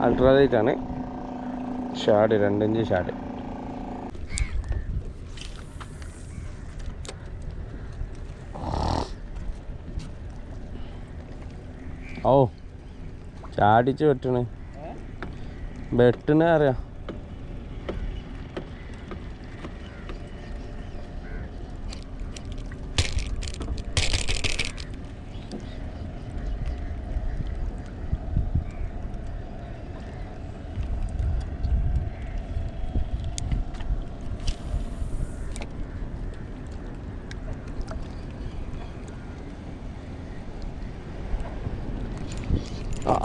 Ultralight ആണ്. ഷാഡ് രണ്ടിഞ്ച് ഷാഡ്. ഓ ചാടിച്ച് വെട്ടണ്. വെട്ടണേ അറിയാം.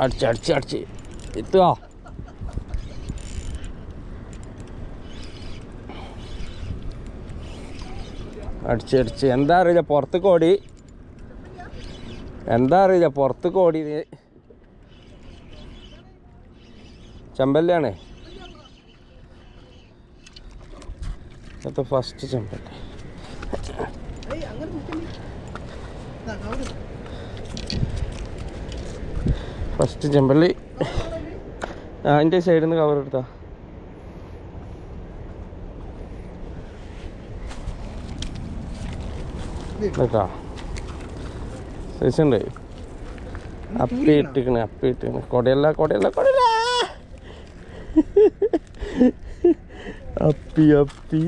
അടിച്ച് അടിച്ച് അടിച്ച്. എത്തുക അടിച്ച് അടിച്ച്. എന്താ അറിയില്ല പുറത്ത് കോടി എന്താ അറിയില്ല പുറത്ത് കോടി നീ. ചെമ്പല്ലിയാണേ. ഇന്നത്തെ ഫസ്റ്റ് ചെമ്പല്ലി. ഫസ്റ്റ് ചെമ്പള്ളി അതിന്റെ സൈഡിൽ നിന്ന് കവർ എടുത്താ? കേട്ടോ സൈസ് ഉണ്ട് അപ്പി ഇട്ടിക്കണ അപ്പി ഇട്ടിക്കണ. കൊടയല്ല കൊടയല്ല കൊടയല്ല. അപ്പി അപ്പി.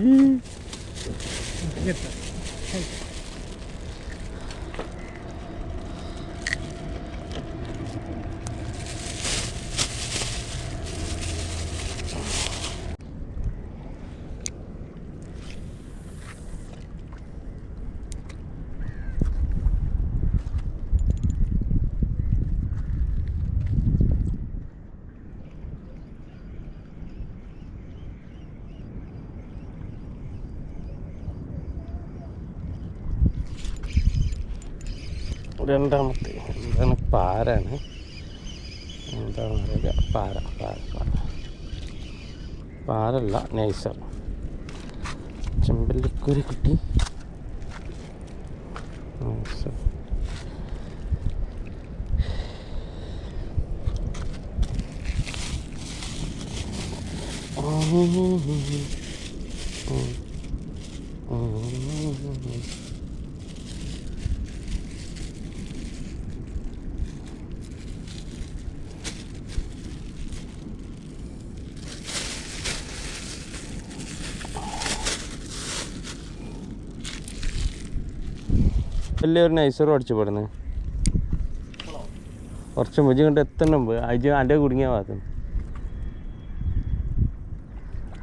രണ്ടാമത്തെ. എന്താണ് പാരാണ്. എന്താണ് അറിയില്ല പാര പാര പാര. പാരല്ല നൈസർ. ചെമ്പല്ലിക്കുരി കിട്ടി. നൈസർ. വലിയൊരു നൈസർ അടിച്ചു പെടുന്നത് കുറച്ച് മുജി കണ്ട് എത്തണം. അജ് എന്റെ കുടുങ്ങിയ ഭാഗത്ത്.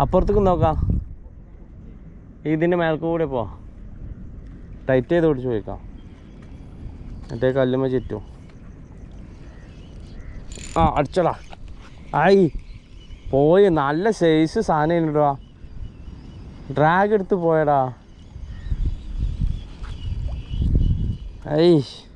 അപ്പുറത്തേക്ക് നോക്കാം. ഇതിന്റെ മേൽക്ക് കൂടെ പോ ടൈറ്റ് ചെയ്ത് പിടിച്ച് പോയിക്കാം. മറ്റേ കല്ലുമ്മ ചുറ്റും. ആ അടിച്ചടാ ആയി. പോയി. നല്ല സൈസ് സാധനം ഡ്രാഗ് എടുത്ത് പോയടാ. Aí.